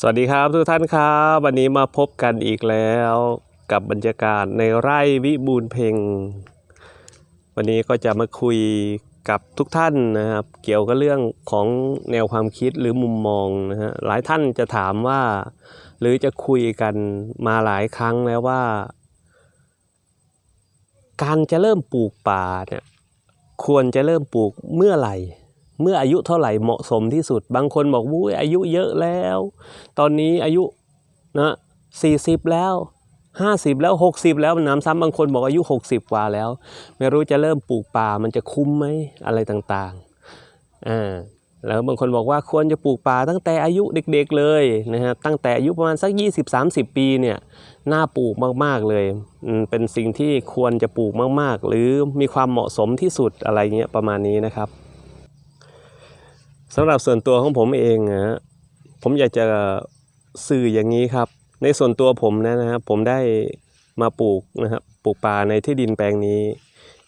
สวัสดีครับทุกท่านครับวันนี้มาพบกันอีกแล้วกับบรรยากาศในไร่วิบูลเพ็งวันนี้ก็จะมาคุยกับทุกท่านนะครับ เกี่ยวกับเรื่องของแนวความคิดหรือมุมมองนะฮะหลายท่านจะถามว่า หรือจะคุยกันมาหลายครั้งแล้วว่า การจะเริ่มปลูกป่าเนี่ยควรจะเริ่มปลูกเมื่อไหร่ เมื่ออายุเท่าไหร่เหมาะสมที่สุด บางคนบอกวุ้ยอายุเยอะแล้ว ตอนนี้อายุนะสี่สิบแล้วห้าสิบแล้วหกสิบแล้วน้ำซ้ำบางคนบอกอายุหกสิบกว่าแล้ว ไม่รู้จะเริ่มปลูกป่ามันจะคุ้มไหมอะไรต่างๆอ่าแล้วบางคนบอกว่าควรจะปลูกป่าตั้งแต่อายุเด็กๆเลยนะฮะตั้งแต่อายุประมาณสัก 20-30 ปีเนี่ยน่าปลูกมากๆเลยเป็นสิ่งที่ควรจะปลูกมากๆ หรือมีความเหมาะสมที่สุดอะไรเงี้ยประมาณนี้นะครับ สำหรับส่วนตัวของผมเองนะฮะผมอยากจะสื่ออย่างนี้ครับ ในส่วนตัวผมนะนะครับผมได้มาปลูกนะครับปลูกป่าในที่ดินแปลงนี้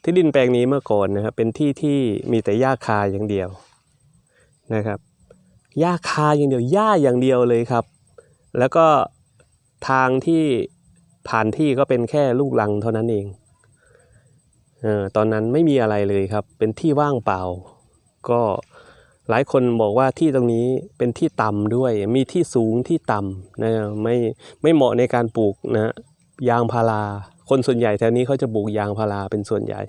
ที่ดินแปลงนี้เมื่อก่อนนะครับเป็นที่ที่มีแต่หญ้าคาอย่างเดียวนะครับหญ้าคาอย่างเดียวหญ้าอย่างเดียวเลยครับ แล้วก็ทางที่ผ่านที่ก็เป็นแค่ลูกลังเท่านั้นเองเออตอนนั้นไม่มีอะไรเลยครับ เป็นที่ว่างเปล่า ก็ หลายคนบอกว่าที่ตรงนี้เป็นที่ต่ำด้วย มีที่สูงที่ต่ำนะไม่ไม่เหมาะในการปลูกนะยางพารา คนส่วนใหญ่แถวนี้เขาจะปลูกยางพาราเป็นส่วนใหญ่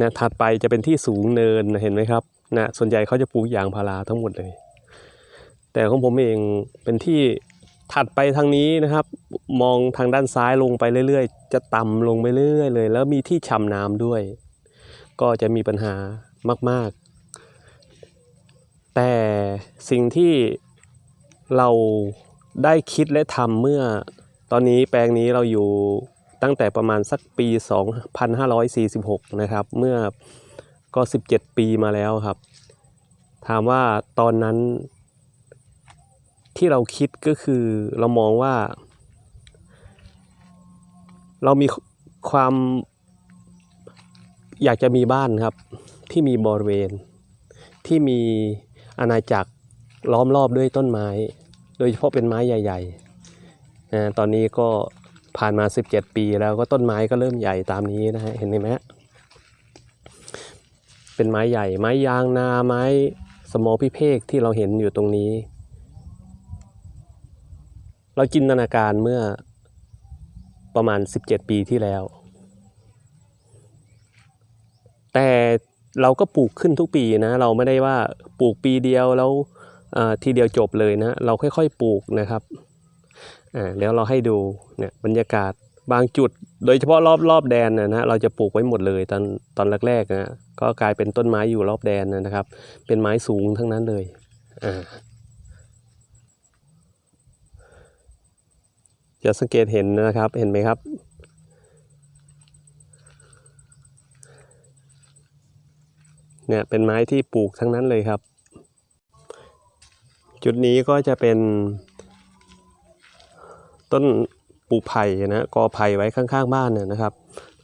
นะถัดไปจะเป็นที่สูงเนินเห็นไหมครับนะส่วนใหญ่เขาจะปลูกยางพาราทั้งหมดเลย แต่ของผมเองเป็นที่ถัดไปทางนี้นะครับ มองทางด้านซ้ายลงไปเรื่อย ๆ จะต่ำลงไปเรื่อยๆเลย แล้วมีที่ชำน้ำด้วย ก็จะมีปัญหามาก แต่สิ่งที่เราได้คิดและทำเมื่อ ตอนนี้แปลงนี้เราอยู่ตั้งแต่ประมาณสักปี 2546 นะครับ เมื่อก็ 17 ปีมาแล้วครับ ถามว่าตอนนั้นที่เราคิดก็คือเรามองว่า เรามีความอยากจะมีบ้านครับ ที่มีบริเวณที่มี อาณาจักรล้อมรอบด้วยต้นไม้ โดยเฉพาะเป็นไม้ใหญ่ๆนะตอนนี้ก็ผ่านมา 17 ปีแล้วก็ต้นไม้ก็เริ่มใหญ่ตามนี้นะฮะเห็นไหมเป็นไม้ใหญ่ ไม้ยางนาไม้สมอพิเภกที่เราเห็นอยู่ตรงนี้ เราจินตนาการเมื่อประมาณ 17 ปีที่แล้ว แต่ เราก็ปลูกขึ้นทุกปีนะเราไม่ได้ว่าปลูกปีเดียวแล้วทีเดียวจบเลยนะเราค่อยๆปลูกนะครับอ่าเดี๋ยวเราให้ดูเนี่ยบรรยากาศบางจุด โดยเฉพาะรอบรอบแดนนะนะเราจะปลูกไว้หมดเลยตอนตอนแรกๆนะก็กลายเป็นต้นไม้อยู่รอบแดนนะครับ เป็นไม้สูงทั้งนั้นเลยอ่าจะสังเกตเห็นนะครับเห็นไหมครับ เนี่ยเป็นไม้ที่ปลูกทั้งนั้นเลยครับ จุดนี้ก็จะเป็น ต้นปลูกไผ่นะกอไผ่ไว้ข้างๆบ้านเนี่ยนะครับ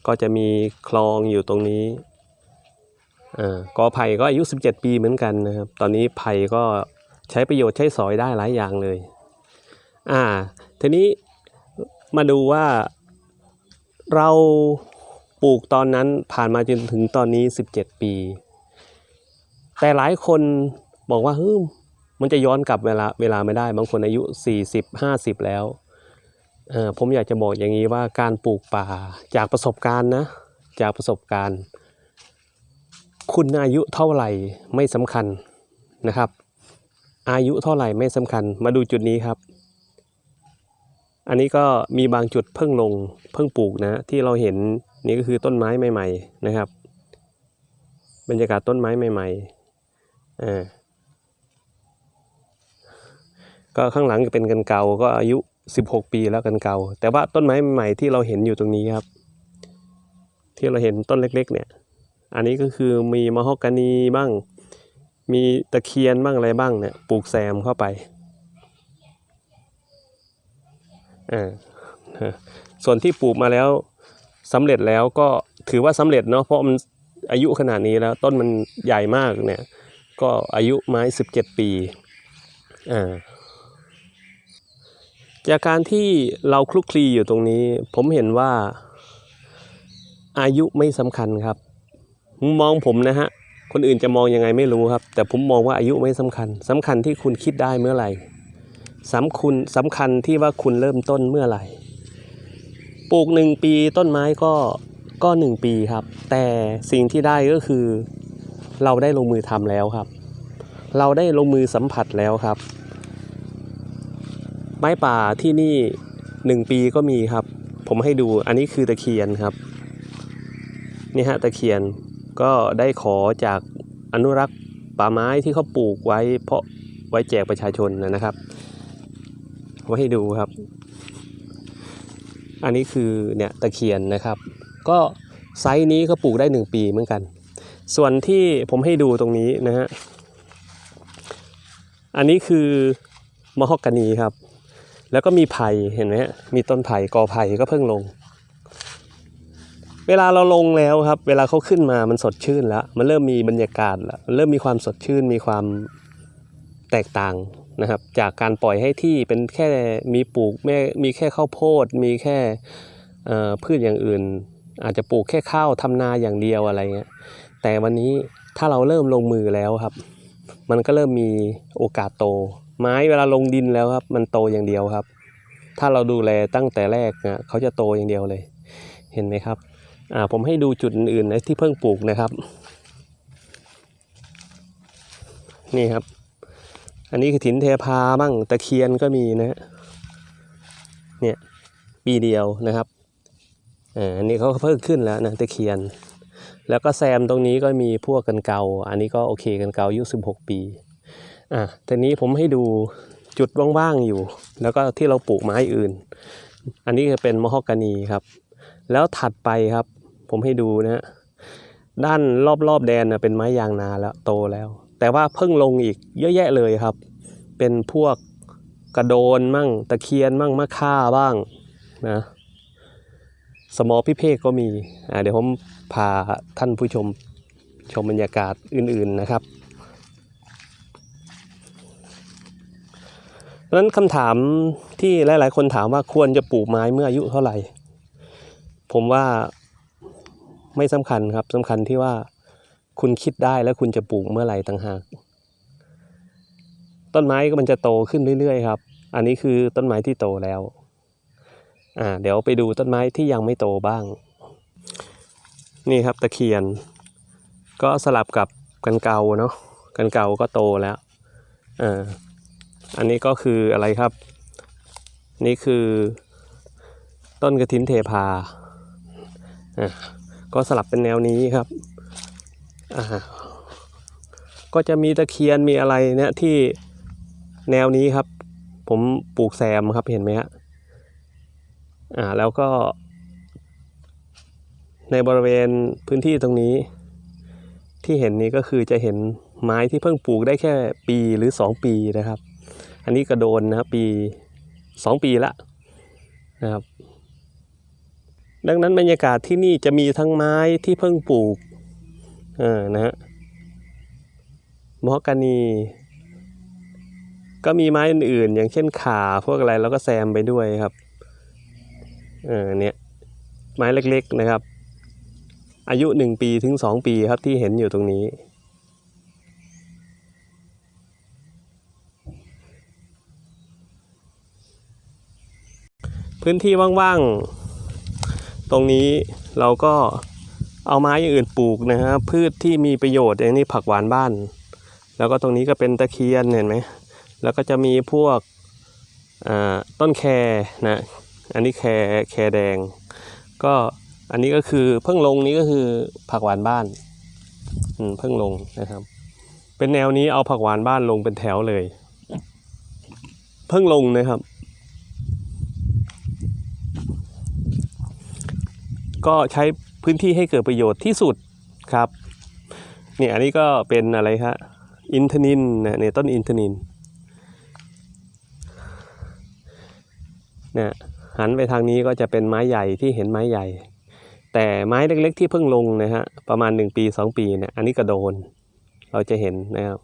ก็จะมีคลองอยู่ตรงนี้อ่ากอไผ่ก็อายุ 17 ปีเหมือนกันนะครับ ตอนนี้ไผ่ก็ใช้ประโยชน์ใช้สอยได้หลายอย่างเลย อ่า ทีนี้มาดูว่าเราปลูกตอนนั้นผ่านมาจนถึงตอนนี้ 17 ปี แต่หลายคนบอกว่าเฮ้ยมันจะย้อนกลับเวลาเวลาไม่ได้ บางคนอายุ 40 50 แล้ว ผมอยากจะบอกอย่างนี้ว่าการปลูกป่าจากประสบการณ์นะ จากประสบการณ์ คุณอายุเท่าไหร่ไม่สำคัญนะครับ อายุเท่าไหร่ไม่สำคัญ มาดูจุดนี้ครับ อันนี้ก็มีบางจุดเพิ่งลงเพิ่งปลูกนะ ที่เราเห็นนี่ก็คือต้นไม้ใหม่ ๆ นะครับ บรรยากาศต้นไม้ใหม่ ๆ อ่าก็ข้างหลังจะเป็นกันเกาก็อายุ 16 ปีแล้วกันเกาแต่ว่าต้นไม้ใหม่ที่เราเห็นอยู่ตรงนี้ครับ ที่เราเห็นต้นเล็ก ๆ เนี่ย อันนี้ก็คือมีมะฮอกกานีบ้าง มีตะเคียนบ้างอะไรบ้างเนี่ยปลูกแซมเข้าไปอ่าส่วนที่ปลูกมาแล้วสำเร็จแล้วก็ถือว่าสำเร็จเนาะเพราะมันอายุขนาดนี้แล้วต้นมันใหญ่มากเนี่ย ก็อายุไม้ 17 ปีอ่าจากการที่เราคลุกคลีอยู่ตรงนี้ ผมเห็นว่าอายุไม่สำคัญครับมุมมองผมนะฮะ คนอื่นจะมองยังไงไม่รู้ครับ แต่ผมมองว่าอายุไม่สำคัญสำคัญที่คุณคิดได้เมื่อไหร่สำคุณสำคัญที่ว่าคุณเริ่มต้นเมื่อไหร่ ปลูกหนึ่งปีต้นไม้ก็ก็หนึ่งปีครับ แต่สิ่งที่ได้ก็คือ เราได้ลงมือทำแล้วครับ เราได้ลงมือสัมผัสแล้วครับ ไม้ป่าที่นี่หนึ่งปีก็มีครับ ผมให้ดูอันนี้คือตะเคียนครับ นี่ฮะตะเคียนก็ได้ขอจากอนุรักษ์ป่าไม้ที่เขาปลูกไว้เพราะไว้แจกประชาชนนะครับไว้ให้ดูครับ อันนี้คือเนี่ยตะเคียนนะครับ ก็ไซส์นี้ก็ปลูกได้หนึ่งปีเหมือนกัน ส่วนที่ผมให้ดูตรงนี้นะฮะ อันนี้คือมะฮอกกานีครับ แล้วก็มีไผ่เห็นไหมมีต้นไผ่กอไผ่ก็เพิ่งลง เวลาเราลงแล้วครับ เวลาเขาขึ้นมามันสดชื่นแล้ว มันเริ่มมีบรรยากาศแล้วมันเริ่มมีความสดชื่น มีความแตกต่างนะครับ จากการปล่อยให้ที่เป็นแค่มีปลูกแม่มีแค่ข้าวโพด มีแค่พืชอย่างอื่น อาจจะปลูกแค่ข้าวทำนาอย่างเดียวอะไรเงี้ย แต่วันนี้ถ้าเราเริ่มลงมือแล้วครับ มันก็เริ่มมีโอกาสโต ไม้เวลาลงดินแล้วครับ มันโตอย่างเดียวครับ ถ้าเราดูแลตั้งแต่แรกนะเขาจะโตอย่างเดียวเลย เห็นไหมครับอ่าผมให้ดูจุดอื่นๆนะที่เพิ่งปลูกนะครับ นี่ครับ อันนี้คือถินเทพาบ้างตะเคียนก็มีนะฮะเนี่ยปีเดียวนะครับอ่าอันนี้เขาเพิ่งขึ้นแล้วนะตะเคียน แล้วก็แซมตรงนี้ก็มีพวกกันเกา อันนี้ก็โอเคกันเกาอายุ 16 ปี อะทีนี้ผมให้ดูจุดว่างๆอยู่ แล้วก็ที่เราปลูกไม้อื่น อันนี้จะเป็นมะฮอกกานีครับ แล้วถัดไปครับ ผมให้ดูนะฮะด้านรอบๆแดนนะเป็นไม้ยางนาแล้วโตแล้ว แต่ว่าเพิ่งลงอีกเยอะแยะเลยครับ เป็นพวกกระโดนมั่งตะเคียนมั่งมะค่าบ้างนะ สมอพิเภกก็มีเดี๋ยวผมพาท่านผู้ชมชมบรรยากาศอื่นๆนะครับเพราะฉะนั้นคำถามที่หลาย ๆ คนถามว่าควรจะปลูกไม้เมื่ออายุเท่าไหร่ ผมว่าไม่สำคัญครับสำคัญที่ว่าคุณคิดได้แล้วคุณจะปลูกเมื่อไหร่ต่างหาก ต้นไม้ก็มันจะโตขึ้นเรื่อย ๆ ครับ อันนี้คือต้นไม้ที่โตแล้ว อ่าเดี๋ยวไปดูต้นไม้ที่ยังไม่โตบ้าง นี่ครับตะเคียน ก็สลับกับกันเกาเนาะกันเกาก็โตแล้วอ่าอันนี้ก็คืออะไรครับ นี่คือต้นกระถินเทพาอะก็สลับเป็นแนวนี้ครับอ่าก็จะมีตะเคียนมีอะไรเนี่ยที่แนวนี้ครับ ผมปลูกแซมครับเห็นไหมฮะ อ่าแล้วก็ ในบริเวณพื้นที่ตรงนี้ ที่เห็นนี้ก็คือจะเห็นไม้ที่เพิ่งปลูกได้แค่ปีหรือสองปีนะครับ อันนี้กระโดนนะครับปีสองปีละนะครับ ดังนั้นบรรยากาศที่นี่จะมีทั้งไม้ที่เพิ่งปลูกเออนะฮะมอฮอกกานี ก็มีไม้อื่นๆ อย่างเช่นขาพวกอะไรแล้วก็แซมไปด้วยครับ เออเนี่ยไม้เล็กๆนะครับ อายุหนึ่งปีถึงสองปีครับที่เห็นอยู่ตรงนี้ พื้นที่ว่างๆ ตรงนี้เราก็เอาไม้อย่างอื่นปลูกนะครับพืชที่มีประโยชน์อย่างนี้ผักหวานบ้าน แล้วก็ตรงนี้ก็เป็นตะเคียนเห็นไหมแล้วก็จะมีพวกอ่าต้นแคนะ อันนี้แคแคแดง ก็อันนี้ก็คือเพิ่งลงนี้ก็คือผักหวานบ้านเพิ่งลงนะครับ เป็นแนวนี้เอาผักหวานบ้านลงเป็นแถวเลย เพิ่งลงนะครับ ก็ใช้พื้นที่ให้เกิดประโยชน์ที่สุดครับเนี่ยอันนี้ก็เป็นอะไรครับอินทนินนะเนี่ยต้นอินทนินเนี่ย หันไปทางนี้ก็จะเป็นไม้ใหญ่ที่เห็นไม้ใหญ่ แต่ไม้เล็กๆที่เพิ่งลงนะฮะประมาณหนึ่งปีสองปีเนี่ยอันนี้กระโดน เราจะเห็นนะครับ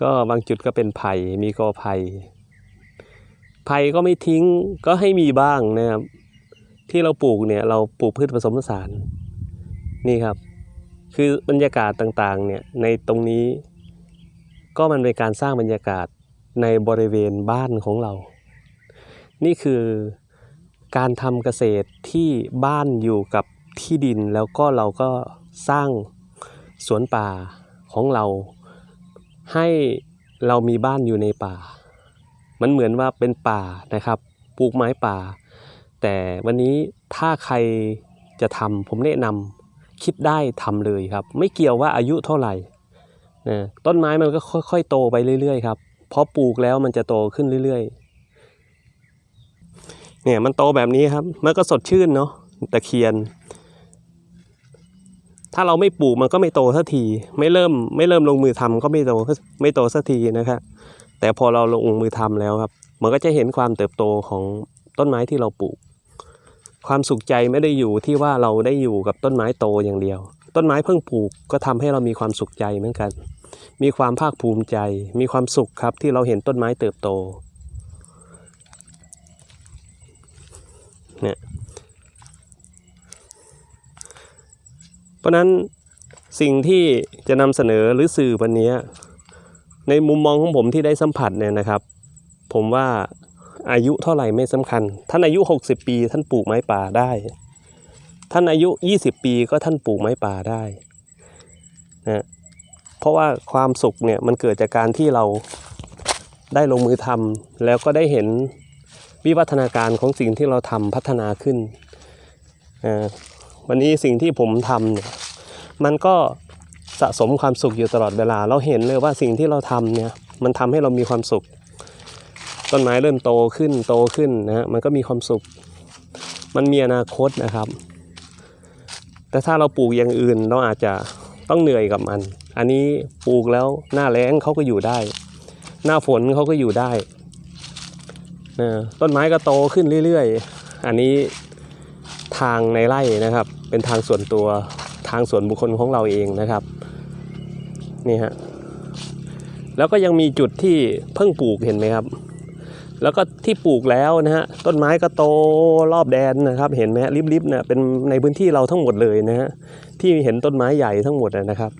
ก็บางจุดก็เป็นไผ่มีกอไผ่ภัยก็ไม่ทิ้งก็ให้มีบ้างนะครับ ที่เราปลูกเนี่ยเราปลูกพืชผสมผสานนี่ครับ คือบรรยากาศต่างๆเนี่ยในตรงนี้ ก็มันเป็นการสร้างบรรยากาศในบริเวณบ้านของเรา นี่คือการทำเกษตรที่บ้านอยู่กับที่ดินแล้วก็เราก็สร้างสวนป่าของเรา ให้เรามีบ้านอยู่ในป่า มันเหมือนว่าเป็นป่านะครับปลูกไม้ป่า แต่วันนี้ถ้าใครจะทำผมแนะนำคิดได้ทำเลยครับ ไม่เกี่ยวว่าอายุเท่าไหร่นะต้นไม้มันก็ค่อยๆ โตไปเรื่อยๆครับพอปลูกแล้วมันจะโตขึ้นเรื่อยๆ เนี่ยมันโตแบบนี้ครับ มันก็สดชื่นเนาะตะเคียน ถ้าเราไม่ปลูกมันก็ไม่โตสักที ไม่เริ่มไม่เริ่มลงมือทำก็ไม่โตไม่โตสักทีนะครับแต่พอเราลงมือทำแล้วครับ มันก็จะเห็นความเติบโตของต้นไม้ที่เราปลูก ความสุขใจไม่ได้อยู่ที่ว่าเราได้อยู่กับต้นไม้โตอย่างเดียว ต้นไม้เพิ่งปลูกก็ทำให้เรามีความสุขใจเหมือนกัน มีความภาคภูมิใจ มีความสุขครับที่เราเห็นต้นไม้เติบโต เนี่ยเพราะนั้นสิ่งที่จะนำเสนอหรือสื่อวันนี้ ในมุมมองของผมที่ได้สัมผัสเนี่ยนะครับ ผมว่าอายุเท่าไหร่ไม่สำคัญ ท่านอายุ 60 ปี ท่านปลูกไม้ป่าได้ ท่านอายุ 20 ปีก็ท่านปลูกไม้ป่าได้นะเพราะว่าความสุขเนี่ยมันเกิดจากการที่เราได้ลงมือทำแล้วก็ได้เห็น วิวัฒนาการของสิ่งที่เราทำพัฒนาขึ้นอ่าวันนี้สิ่งที่ผมทำเนี่ยมันก็สะสมความสุขอยู่ตลอดเวลา เราเห็นเลยว่าสิ่งที่เราทำเนี่ยมันทำให้เรามีความสุข ต้นไม้เริ่มโตขึ้นโตขึ้นนะฮะมันก็มีความสุข มันมีอนาคตนะครับ แต่ถ้าเราปลูกอย่างอื่นเราอาจจะต้องเหนื่อยกับมัน อันนี้ปลูกแล้วหน้าแล้งเขาก็อยู่ได้ หน้าฝนเขาก็อยู่ได้ นะต้นไม้ก็โตขึ้นเรื่อยๆ อันนี้ทางในไร่นะครับ เป็นทางส่วนตัวทางส่วนบุคคลของเราเองนะครับนี่ฮะแล้วก็ยังมีจุดที่เพิ่งปลูกเห็นไหมครับ แล้วก็ที่ปลูกแล้วนะฮะต้นไม้ก็โตรอบแดนนะครับ เห็นไหมริบๆเนี่ยเป็นในพื้นที่เราทั้งหมดเลยนะฮะที่เห็นต้นไม้ใหญ่ทั้งหมดนะครับ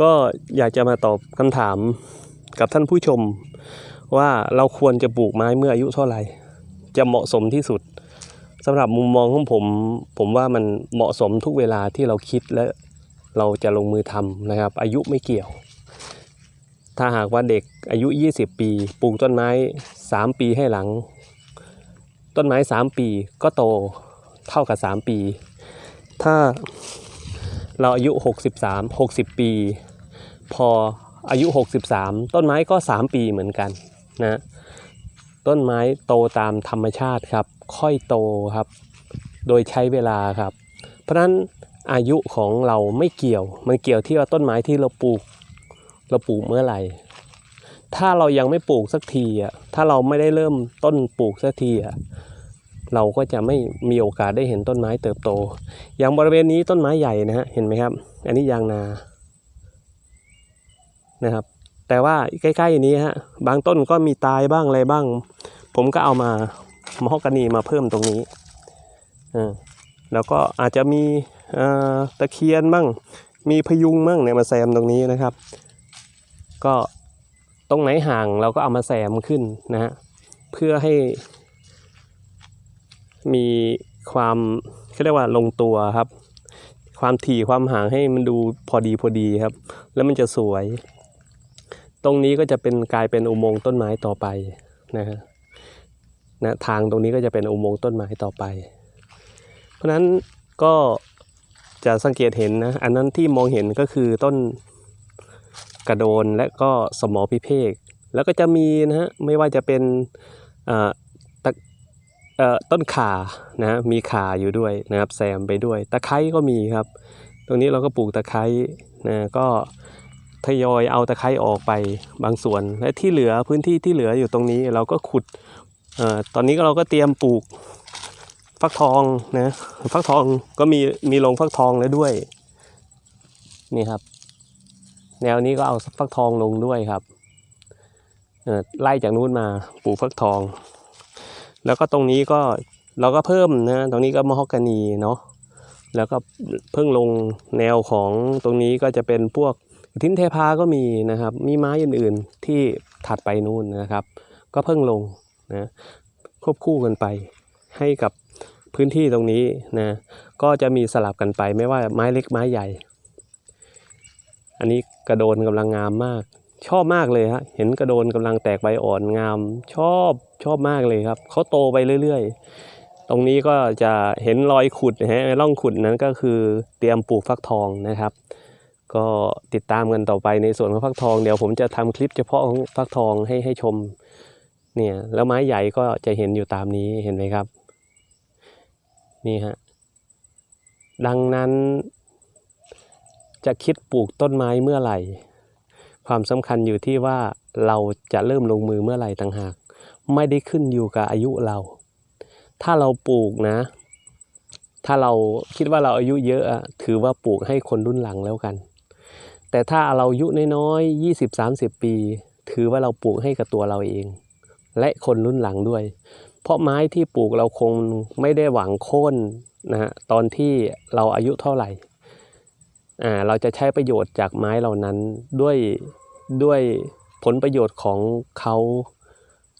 ก็อยากจะมาตอบคำถาม กับท่านผู้ชมว่าเราควรจะปลูกไม้เมื่ออายุเท่าไหร่ จะเหมาะสมที่สุดสำหรับมุมมองของผม ผมว่ามันเหมาะสมทุกเวลาที่เราคิดและเราจะลงมือทำนะครับ อายุไม่เกี่ยว ถ้าหากว่าเด็กอายุ 20 ปีปลูกต้นไม้ 3 ปีให้หลัง ต้นไม้ 3 ปีก็โตเท่ากับ 3 ปี ถ้าเราอายุ 63 60 ปี พอ อายุ 63 ต้นไม้ก็ 3 ปีเหมือนกันนะต้นไม้โตตามธรรมชาติครับ ค่อยโตครับ โดยใช้เวลาครับ เพราะฉะนั้นอายุของเราไม่เกี่ยว มันเกี่ยวที่ว่าต้นไม้ที่เราปลูก เราปลูกเมื่อไหร่ ถ้าเรายังไม่ปลูกสักทีอะ ถ้าเราไม่ได้เริ่มต้นปลูกสักทีอะ เราก็จะไม่มีโอกาสได้เห็นต้นไม้เติบโต อย่างบริเวณนี้ต้นไม้ใหญ่นะฮะ เห็นไหมครับ อันนี้ยางนา นะครับ แต่ว่าใกล้ๆนี้ฮะบางต้นก็มีตายบ้างอะไรบ้าง ผมก็เอามามะฮอกกานีมาเพิ่มตรงนี้อแล้วก็อาจจะมีตะเคียนบ้างมีพยุงบ้างเนี่ยมาแซมตรงนี้นะครับ ก็ตรงไหนห่างเราก็เอามาแซมขึ้นนะฮะเพื่อให้มีความเขาเรียกว่าลงตัวครับ ความถี่ความห่างให้มันดูพอดีพอดีครับ แล้วมันจะสวย ตรงนี้ก็จะเป็นกลายเป็นอุโมงค์ต้นไม้ต่อไปนะฮะนะทางตรงนี้ก็จะเป็นอุโมงค์ต้นไม้ต่อไป เพราะนั้นก็จะสังเกตเห็นนะอันนั้นที่มองเห็นก็คือต้นกระโดนและก็สมอพิเภกแล้วก็จะมีนะฮะไม่ว่าจะเป็นต,ต้นข่านะมีข่าอยู่ด้วยนะครับแซมไปด้วย ตะไคร้ก็มีครับ ตรงนี้เราก็ปลูกตะไคร้นะก็ ทยอยเอาตะไคร้ออกไปบางส่วน และที่เหลือพื้นที่ที่เหลืออยู่ตรงนี้เราก็ขุดออตอนนี้เราก็เตรียมปลูกฟักทองนะฟักทองก็มีมีลงฟักทองแล้วด้วยนี่ครับ แนวนี้ก็เอาฟักทองลงด้วยครับไล่จากนู้นมาปลูกฟักทอง แล้วก็ตรงนี้ก็เราก็เพิ่มนะตรงนี้ก็มะฮอกกานีเนาะแล้วก็เพิ่งลงแนวของตรงนี้ก็จะเป็นพวก ทิ้นเทพาก็มีนะครับ มีไม้อื่นๆที่ถัดไปนู่นนะครับ ก็เพิ่งลงนะควบคู่กันไปให้กับพื้นที่ตรงนี้นะก็จะมีสลับกันไปไม่ว่าไม้เล็กไม้ใหญ่ อันนี้กระโดนกำลังงามมาก ชอบมากเลยฮะเห็นกระโดนกำลังแตกใบอ่อนงาม ชอบชอบมากเลยครับเขาโตไปเรื่อยๆ ตรงนี้ก็จะเห็นรอยขุดนะฮะร่องขุดนั้นก็คือเตรียมปลูกฟักทองนะครับ ก็ติดตามกันต่อไปในส่วนของฟักทองเดี๋ยวผมจะทำคลิปเฉพาะของฟักทองให้ให้ชมเนี่ยแล้วไม้ใหญ่ก็จะเห็นอยู่ตามนี้เห็นไหมครับ นี่ฮะดังนั้น จะคิดปลูกต้นไม้เมื่อไหร่ ความสำคัญอยู่ที่ว่าเราจะเริ่มลงมือเมื่อไหร่ต่างหาก ไม่ได้ขึ้นอยู่กับอายุเรา ถ้าเราปลูกนะ ถ้าเราคิดว่าเราอายุเยอะถือว่าปลูกให้คนรุ่นหลังแล้วกัน แต่ถ้าเราอายุน้อยๆยี่สิบสามสิบปี ถือว่าเราปลูกให้กับตัวเราเอง และคนรุ่นหลังด้วย เพราะไม้ที่ปลูกเราคงไม่ได้หวังโค่นนะฮะตอนที่เราอายุเท่าไหร่อ่าเราจะใช้ประโยชน์จากไม้เหล่านั้นด้วยด้วยผลประโยชน์ของเขา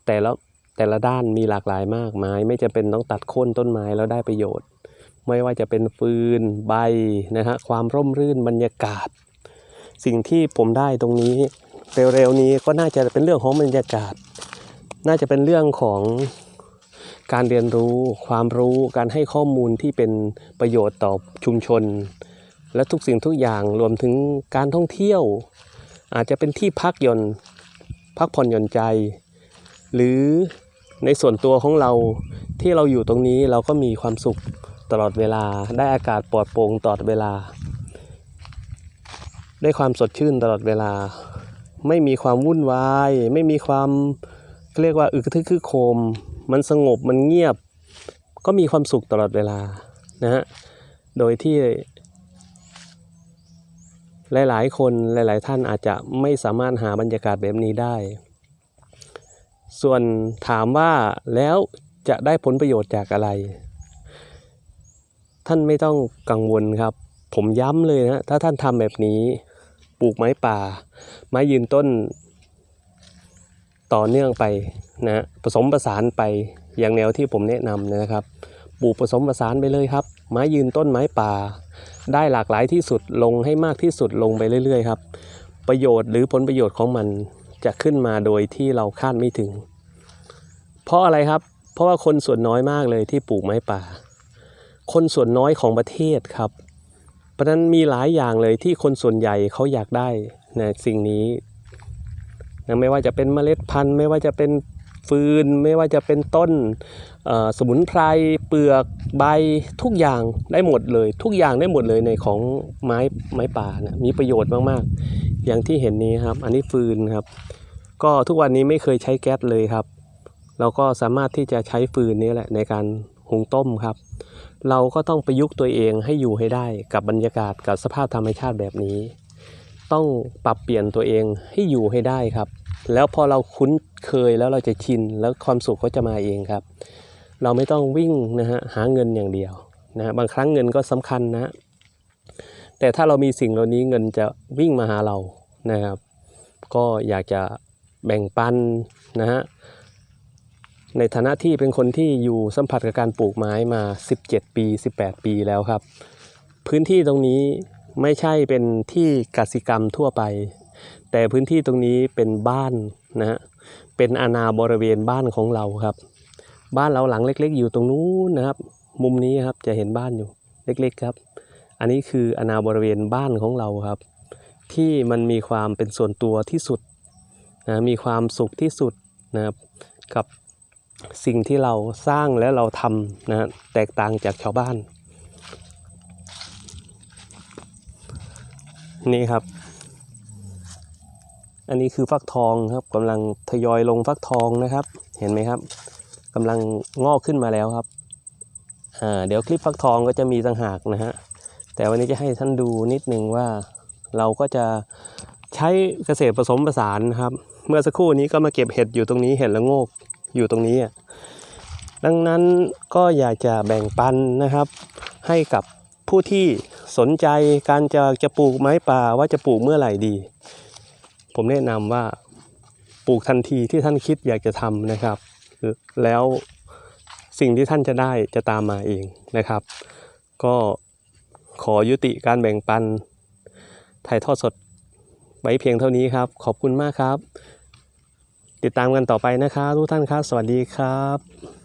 แต่ละแต่ละด้านมีหลากหลายมากไม้ไม่จำเป็นต้องตัดโค่นต้นไม้แล้วได้ประโยชน์ ไม่ว่าจะเป็นฟืนใบนะฮะความร่มรื่นบรรยากาศ สิ่งที่ผมได้ตรงนี้เร็วๆนี้ก็น่าจะเป็นเรื่องของบรรยากาศ น่าจะเป็นเรื่องของการเรียนรู้ความรู้การให้ข้อมูลที่เป็นประโยชน์ต่อชุมชน และทุกสิ่งทุกอย่างรวมถึงการท่องเที่ยว อาจจะเป็นที่พักหย่อนพักผ่อนหย่อนใจ หรือในส่วนตัวของเราที่เราอยู่ตรงนี้เราก็มีความสุขตลอดเวลาได้อากาศปลอดโปร่งตลอดเวลา ได้ความสดชื่นตลอดเวลา ไม่มีความวุ่นวาย ไม่มีความเรียกว่าอึกทึกคือโคม มันสงบมันเงียบ ก็มีความสุขตลอดเวลานะฮะโดยที่หลายๆ คนหลาย ๆ ท่านอาจจะไม่สามารถหาบรรยากาศแบบนี้ได้ ส่วนถามว่าแล้วจะได้ผลประโยชน์จากอะไร ท่านไม่ต้องกังวลครับ ผมย้ำเลยนะ ถ้าท่านทำแบบนี้ ปลูกไม้ป่า ไม้ยืนต้น ต่อเนื่องไปนะผสมผสานไปอย่างแนวที่ผมแนะนำนะครับ ปลูกผสมผสานไปเลยครับ ไม้ยืนต้นไม้ป่า ได้หลากหลายที่สุดลงให้มากที่สุดลงไปเรื่อย ๆ ครับ ประโยชน์หรือผลประโยชน์ของมันจะขึ้นมาโดยที่เราคาดไม่ถึง เพราะอะไรครับ เพราะว่าคนส่วนน้อยมากเลยที่ปลูกไม้ป่า คนส่วนน้อยของประเทศครับ เพราะนั้นมีหลายอย่างเลยที่คนส่วนใหญ่เขาอยากได้นะสิ่งนี้นะไม่ว่าจะเป็นเมล็ดพันธุ์ ไม่ว่าจะเป็นฟืน ไม่ว่าจะเป็นต้นสมุนไพรเปลือกใบทุกอย่างได้หมดเลย ทุกอย่างได้หมดเลยในของไม้ไม้ป่านะมีประโยชน์มากๆ อย่างที่เห็นนี้ครับ อันนี้ฟืนครับ ก็ทุกวันนี้ไม่เคยใช้แก๊สเลยครับเราก็สามารถที่จะใช้ฟืนนี้แหละในการหุงต้มครับ เราก็ต้องประยุกต์ตัวเองให้อยู่ให้ได้กับบรรยากาศกับสภาพธรรมชาติแบบนี้ ต้องปรับเปลี่ยนตัวเองให้อยู่ให้ได้ครับ แล้วพอเราคุ้นเคยแล้วเราจะชินแล้วความสุขก็จะมาเองครับ เราไม่ต้องวิ่งนะฮะหาเงินอย่างเดียวนะฮะบางครั้งเงินก็สำคัญนะ แต่ถ้าเรามีสิ่งเหล่านี้เงินจะวิ่งมาหาเรานะครับ ก็อยากจะแบ่งปันนะฮะ ในฐานะที่เป็นคนที่อยู่สัมผัสกับการปลูกไม้มา 17 ปี 18 ปีแล้วครับ พื้นที่ตรงนี้ไม่ใช่เป็นที่กสิกรรมทั่วไป แต่พื้นที่ตรงนี้เป็นบ้านนะฮะเป็นอาณาบริเวณบ้านของเราครับ บ้านเราหลังเล็ก ๆ อยู่ตรงนู้นนะครับ มุมนี้ครับจะเห็นบ้านอยู่เล็กๆครับ อันนี้คืออาณาบริเวณบ้านของเราครับ ที่มันมีความเป็นส่วนตัวที่สุดนะมีความสุขที่สุดนะครับกับ สิ่งที่เราสร้างและเราทำนะฮะแตกต่างจากชาวบ้าน นี่ครับ อันนี้คือฟักทองครับกำลังทยอยลงฟักทองนะครับ เห็นไหมครับกำลังงอกขึ้นมาแล้วครับอ่าเดี๋ยวคลิปฟักทองก็จะมีต่างหากนะฮะแต่วันนี้จะให้ท่านดูนิดนึงว่าเราก็จะใช้เกษตรผสมผสานนะครับ เมื่อสักครู่นี้ก็มาเก็บเห็ดอยู่ตรงนี้เห็ดละโงก อยู่ตรงนี้อะดังนั้นก็อยากจะแบ่งปันนะครับ ให้กับผู้ที่สนใจการจะจะปลูกไม้ป่าว่าจะปลูกเมื่อไหร่ดี ผมแนะนำว่าปลูกทันทีที่ท่านคิดอยากจะทำนะครับ แล้วสิ่งที่ท่านจะได้จะตามมาเองนะครับ ก็ขอยุติการแบ่งปันถ่ายทอดสดไว้เพียงเท่านี้ครับ ขอบคุณมากครับ ติดตามกันต่อไปนะครับทุกท่านครับ สวัสดีครับ